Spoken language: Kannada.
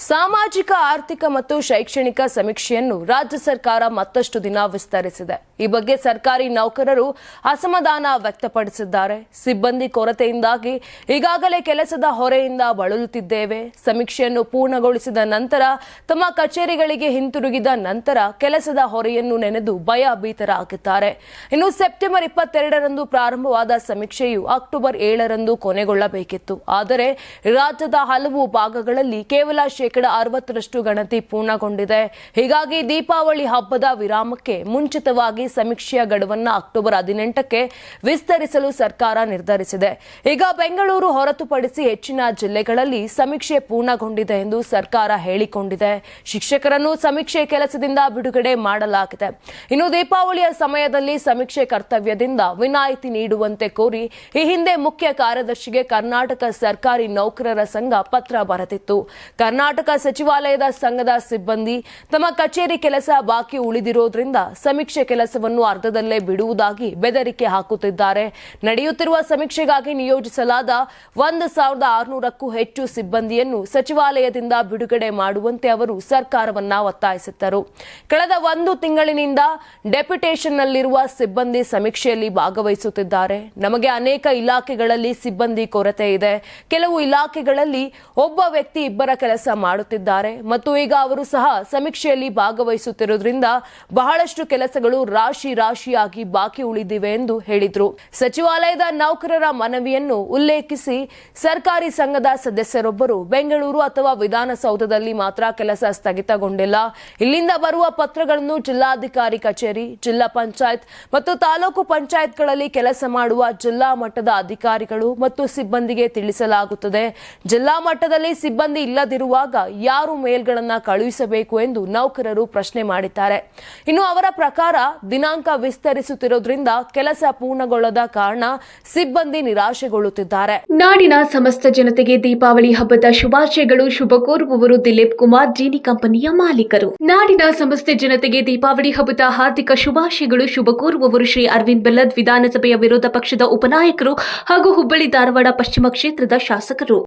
ಸಾಮಾಜಿಕ, ಆರ್ಥಿಕ ಮತ್ತು ಶೈಕ್ಷಣಿಕ ಸಮೀಕ್ಷೆಯನ್ನು ರಾಜ್ಯ ಸರ್ಕಾರ ಮತ್ತಷ್ಟು ದಿನ ವಿಸ್ತರಿಸಿದೆ. ಈ ಬಗ್ಗೆ ಸರ್ಕಾರಿ ನೌಕರರು ಅಸಮಾಧಾನ ವ್ಯಕ್ತಪಡಿಸಿದ್ದಾರೆ. ಸಿಬ್ಬಂದಿ ಕೊರತೆಯಿಂದಾಗಿ ಈಗಾಗಲೇ ಕೆಲಸದ ಹೊರೆಯಿಂದ ಬಳಲುತ್ತಿದ್ದೇವೆ. ಸಮೀಕ್ಷೆಯನ್ನು ಪೂರ್ಣಗೊಳಿಸಿದ ನಂತರ, ತಮ್ಮ ಕಚೇರಿಗಳಿಗೆ ಹಿಂತಿರುಗಿದ ನಂತರ ಕೆಲಸದ ಹೊರೆಯನ್ನು ನೆನೆದು ಭಯಭೀತರಾಗಿದ್ದಾರೆ ಇನ್ನು ಸೆಪ್ಟೆಂಬರ್ ಇಪ್ಪತ್ತೆರಡರಂದು ಪ್ರಾರಂಭವಾದ ಸಮೀಕ್ಷೆಯು ಅಕ್ಟೋಬರ್ ಏಳರಂದು ಕೊನೆಗೊಳ್ಳಬೇಕಿತ್ತು. ಆದರೆ, ರಾಜ್ಯದ ಹಲವು ಭಾಗಗಳಲ್ಲಿ ಕೇವಲ ಶೇಕಡ ಅರವತ್ತರಷ್ಟು ಗಣತಿ ಪೂರ್ಣಗೊಂಡಿದೆ. ಹೀಗಾಗಿ ದೀಪಾವಳಿ ಹಬ್ಬದ ವಿರಾಮಕ್ಕೆ ಮುಂಚಿತವಾಗಿ ಸಮೀಕ್ಷೆಯ ಗಡುವನ್ನ ಅಕ್ಟೋಬರ್ ಹದಿನೆಂಟಕ್ಕೆ ವಿಸ್ತರಿಸಲು ಸರ್ಕಾರ ನಿರ್ಧರಿಸಿದೆ. ಈಗ ಬೆಂಗಳೂರು ಹೊರತುಪಡಿಸಿ ಹೆಚ್ಚಿನ ಜಿಲ್ಲೆಗಳಲ್ಲಿ ಸಮೀಕ್ಷೆ ಪೂರ್ಣಗೊಂಡಿದೆ ಎಂದು ಸರ್ಕಾರ ಹೇಳಿಕೊಂಡಿದೆ. ಶಿಕ್ಷಕರನ್ನು ಸಮೀಕ್ಷೆ ಕೆಲಸದಿಂದ ಬಿಡುಗಡೆ ಮಾಡಲಾಗಿದೆ. ಇನ್ನು ದೀಪಾವಳಿಯ ಸಮಯದಲ್ಲಿ ಸಮೀಕ್ಷೆ ಕರ್ತವ್ಯದಿಂದ ವಿನಾಯಿತಿ ನೀಡುವಂತೆ ಕೋರಿ ಈ ಹಿಂದೆ ಮುಖ್ಯ ಕಾರ್ಯದರ್ಶಿಗೆ ಕರ್ನಾಟಕ ಸರ್ಕಾರಿ ನೌಕರರ ಸಂಘ ಪತ್ರ ಬರೆದಿತ್ತು. ಕರ್ನಾಟಕ ಸಚಿವಾಲಯದ ಸಂಘದ ಸಿಬ್ಬಂದಿ ತಮ್ಮ ಕಚೇರಿ ಕೆಲಸ ಬಾಕಿ ಉಳಿದಿರೋದ್ರಿಂದ ಸಮೀಕ್ಷೆ ಕೆಲಸವನ್ನು ಅರ್ಧದಲ್ಲೇ ಬಿಡುವುದಾಗಿ ಬೆದರಿಕೆ ಹಾಕುತ್ತಿದ್ದಾರೆ. ನಡೆಯುತ್ತಿರುವ ಸಮೀಕ್ಷೆಗಾಗಿ ನಿಯೋಜಿಸಲಾದ ಒಂದು ಸಾವಿರದ ಆರುನೂರಕ್ಕೂ ಹೆಚ್ಚು ಸಿಬ್ಬಂದಿಯನ್ನು ಸಚಿವಾಲಯದಿಂದ ಬಿಡುಗಡೆ ಮಾಡುವಂತೆ ಅವರು ಸರ್ಕಾರವನ್ನ ಒತ್ತಾಯಿಸಿದ್ದರು. ಕಳೆದ ಒಂದು ತಿಂಗಳಿನಿಂದ ಡೆಪ್ಯುಟೇಷನ್ನಲ್ಲಿರುವ ಸಿಬ್ಬಂದಿ ಸಮೀಕ್ಷೆಯಲ್ಲಿ ಭಾಗವಹಿಸುತ್ತಿದ್ದಾರೆ. ನಮಗೆ ಅನೇಕ ಇಲಾಖೆಗಳಲ್ಲಿ ಸಿಬ್ಬಂದಿ ಕೊರತೆ ಇದೆ. ಕೆಲವು ಇಲಾಖೆಗಳಲ್ಲಿ ಒಬ್ಬ ವ್ಯಕ್ತಿ ಇಬ್ಬರ ಕೆಲಸ ಮಾಡುತ್ತಿದ್ದಾರೆ. ಮತ್ತು ಈಗ ಅವರು ಸಹ ಸಮೀಕ್ಷೆಯಲ್ಲಿ ಭಾಗವಹಿಸುತ್ತಿರುವುದರಿಂದ ಬಹಳಷ್ಟು ಕೆಲಸಗಳು ರಾಶಿ ರಾಶಿಯಾಗಿ ಬಾಕಿ ಉಳಿದಿವೆ ಎಂದು ಹೇಳಿದ್ರು. ಸಚಿವಾಲಯದ ನೌಕರರ ಮನವಿಯನ್ನು ಉಲ್ಲೇಖಿಸಿ ಸರ್ಕಾರಿ ಸಂಘದ ಸದಸ್ಯರೊಬ್ಬರು ಬೆಂಗಳೂರು ಅಥವಾ ವಿಧಾನಸೌಧದಲ್ಲಿ ಮಾತ್ರ ಕೆಲಸ ಸ್ಥಗಿತಗೊಂಡಿಲ್ಲ. ಇಲ್ಲಿಂದ ಬರುವ ಪತ್ರಗಳನ್ನು ಜಿಲ್ಲಾಧಿಕಾರಿ ಕಚೇರಿ, ಜಿಲ್ಲಾ ಪಂಚಾಯತ್ ಮತ್ತು ತಾಲೂಕು ಪಂಚಾಯತ್ಗಳಲ್ಲಿ ಕೆಲಸ ಮಾಡುವ ಜಿಲ್ಲಾ ಮಟ್ಟದ ಅಧಿಕಾರಿಗಳು ಮತ್ತು ಸಿಬ್ಬಂದಿಗೆ ತಿಳಿಸಲಾಗುತ್ತದೆ. ಜಿಲ್ಲಾ ಮಟ್ಟದಲ್ಲಿ ಸಿಬ್ಬಂದಿ ಇಲ್ಲದಿರುವಾಗ ಯಾರು ಮೇಲ್ಗಳನ್ನು ಕಳುಹಿಸಬೇಕು ಎಂದು ನೌಕರರು ಪ್ರಶ್ನೆ ಮಾಡಿದ್ದಾರೆ. ಇನ್ನು ಅವರ ಪ್ರಕಾರ ದಿನಾಂಕ ವಿಸ್ತರಿಸುತ್ತಿರೋದ್ರಿಂದ ಕೆಲಸ ಪೂರ್ಣಗೊಳ್ಳದ ಕಾರಣ ಸಿಬ್ಬಂದಿ ನಿರಾಶೆಗೊಳ್ಳುತ್ತಿದ್ದಾರೆ. ನಾಡಿನ ಸಮಸ್ತ ಜನತೆಗೆ ದೀಪಾವಳಿ ಹಬ್ಬದ ಶುಭಾಶಯಗಳು. ಶುಭ ಕೋರುವವರು ದಿಲೀಪ್ ಕುಮಾರ್, ಜೀನಿ ಕಂಪನಿಯ ಮಾಲೀಕರು. ನಾಡಿನ ಸಮಸ್ತ ಜನತೆಗೆ ದೀಪಾವಳಿ ಹಬ್ಬದ ಹಾರ್ದಿಕ ಶುಭಾಶಯಗಳು. ಶುಭ ಕೋರುವವರು ಶ್ರೀ ಅರವಿಂದ್ ಬೆಲ್ಲದ್ ವಿಧಾನಸಭೆಯ ವಿರೋಧ ಪಕ್ಷದ ಉಪನಾಯಕರು ಹಾಗೂ ಹುಬ್ಬಳ್ಳಿ ಧಾರವಾಡ ಪಶ್ಚಿಮ ಕ್ಷೇತ್ರದ ಶಾಸಕರು.